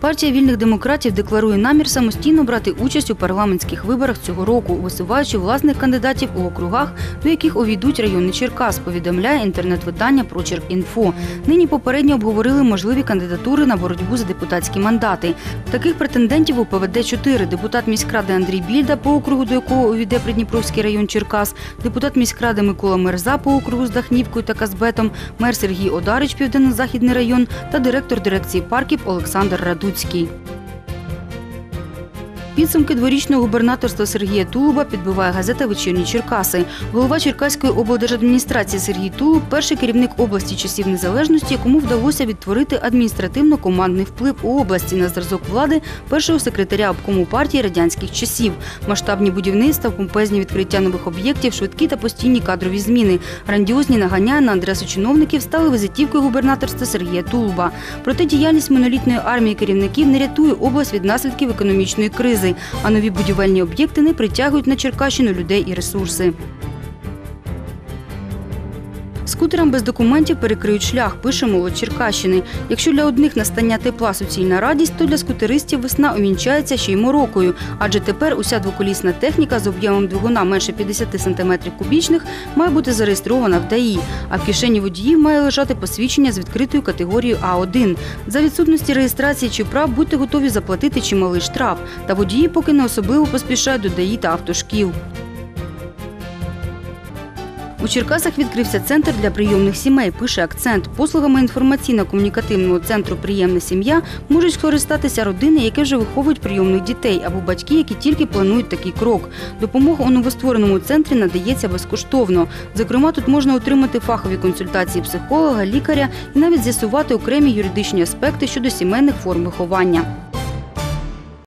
Партія вільних демократів декларує намір самостійно брати участь у парламентських виборах цього року, висуваючи власних кандидатів у округах, до яких увійдуть райони Черкас, повідомляє інтернет-видання «Прочерк.Інфо». Нині попередньо обговорили можливі кандидатури на боротьбу за депутатські мандати. Таких претендентів у ПВД 4 депутат міськради Андрій Більда, по округу до якого увійде Придніпровський район Черкас, депутат міськради Микола Мерза по округу з Дахнівкою та Казбетом, мер Сергій Одарич, Південно-Західний район та директор дирекції парків Олександр Радуцький. Підсумки дворічного губернаторства Сергія Тулуба підбиває газета Вечірні Черкаси. Голова Черкаської облдержадміністрації Сергій Тулуб – перший керівник області часів незалежності, якому вдалося відтворити адміністративно-командний вплив у області на зразок влади першого секретаря обкому партії радянських часів. Масштабні будівництва, помпезні відкриття нових об'єктів, швидкі та постійні кадрові зміни. Грандіозні нагання на адресу чиновників стали визитівкою губернаторства Сергія Тулуба. Проте діяльність монолітної армії керівників не рятує область від наслідків економічної кризи, а нові будівельні об'єкти не притягують на Черкащину людей і ресурси. Скутерам без документів перекриють шлях, пише молодь Черкащини. Якщо для одних настання тепла суцільна радість, то для скутеристів весна увінчається ще й морокою. Адже тепер уся двоколісна техніка з об'ємом двигуна менше 50 см кубічних має бути зареєстрована в ДАІ, а в кишені водіїв має лежати посвідчення з відкритою категорією А1. За відсутності реєстрації чи прав будьте готові заплатити чималий штраф. Та водії поки не особливо поспішають до ДАІ та автошкіл. У Черкасах відкрився центр для прийомних сімей. Пише акцент. Послугами інформаційно-комунікативного центру Приємна сім'я можуть скористатися родини, які вже виховують прийомних дітей, або батьки, які тільки планують такий крок. Допомога у новоствореному центрі надається безкоштовно. Зокрема, тут можна отримати фахові консультації психолога, лікаря і навіть з'ясувати окремі юридичні аспекти щодо сімейних форм виховання.